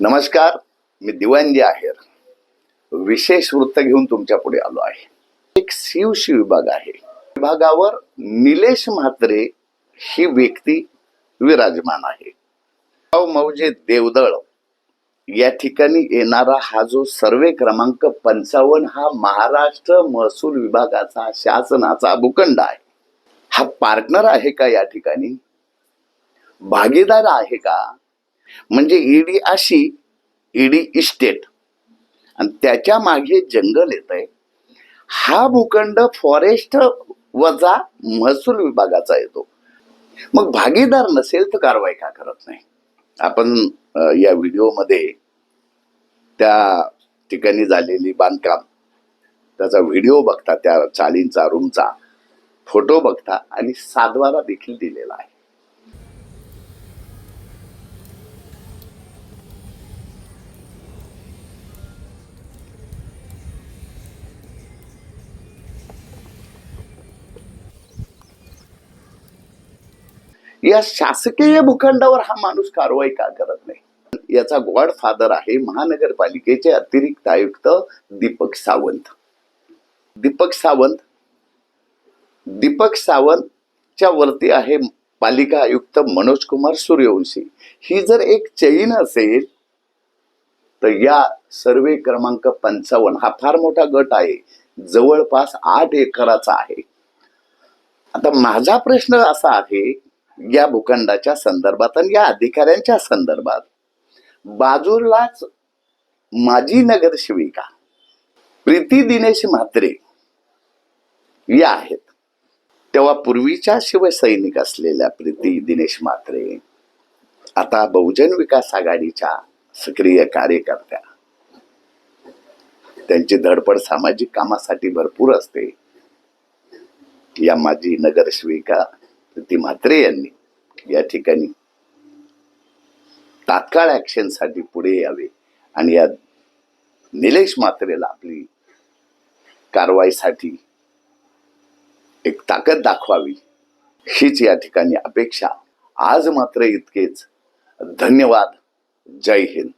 नमस्कार मी दिवांजी आहेर. विशेष वृत्त घेऊन तुमच्यापुढे आलो आहे. एक शिवशी विभाग आहे. विभागावर निलेश म्हात्रे ही व्यक्ती विराजमान आहे. गाव मौजे देवदळ या ठिकाणी येणारा हा जो सर्वे क्रमांक पंचावन्न हा महाराष्ट्र महसूल विभागाचा शासनाचा भूखंड आहे. हा पार्टनर आहे का या ठिकाणी? भागीदार आहे का? म्हणजे ईडी अशी ईडी इस्टेट. आणि त्याच्यामागे जंगल येत आहे हा भूखंड फॉरेस्ट वजा महसूल विभागाचा येतो. मग भागीदार नसेल तर कारवाई का करत नाही? आपण या व्हिडिओमध्ये त्या ठिकाणी झालेली बांधकाम त्याचा व्हिडिओ बघता त्या चालींचा रूमचा फोटो बघता आणि सातवारा देखील दिलेला आहे. या शासकीय भूखंडावर हा माणूस कारवाई का करत नाही? याचा गॉड फादर आहे महानगरपालिकेचे अतिरिक्त आयुक्त दीपक सावंत. दीपक सावंत दीपक सावंतच्या वरती आहे पालिका आयुक्त मनोज कुमार सूर्यवंशी. ही जर एक चैन असेल तर या सर्वे क्रमांक पंचावन्न हा फार मोठा गट आहे. जवळपास आठ एकराचा आहे. आता माझा प्रश्न असा आहे या भूखंडाच्या संदर्भात आणि या अधिकाऱ्यांच्या संदर्भात. बाजूलाच माजी नगरसेविका प्रीती दिनेश म्हात्रे या आहेत. तेव्हा पूर्वीच्या शिवसैनिक असलेल्या प्रीती दिनेश म्हात्रे आता बहुजन विकास आघाडीच्या सक्रिय कार्यकर्त्या. त्यांची धडपड सामाजिक कामासाठी भरपूर असते. या माजी नगरसेविका ती म्हात्रे यांनी या ठिकाणी तात्काळ ऍक्शनसाठी पुढे यावे आणि या निलेश मात्रेला आपली कारवाईसाठी एक ताकद दाखवावी. हीच या ठिकाणी अपेक्षा. आज मात्र इतकेच. धन्यवाद. जय हिंद.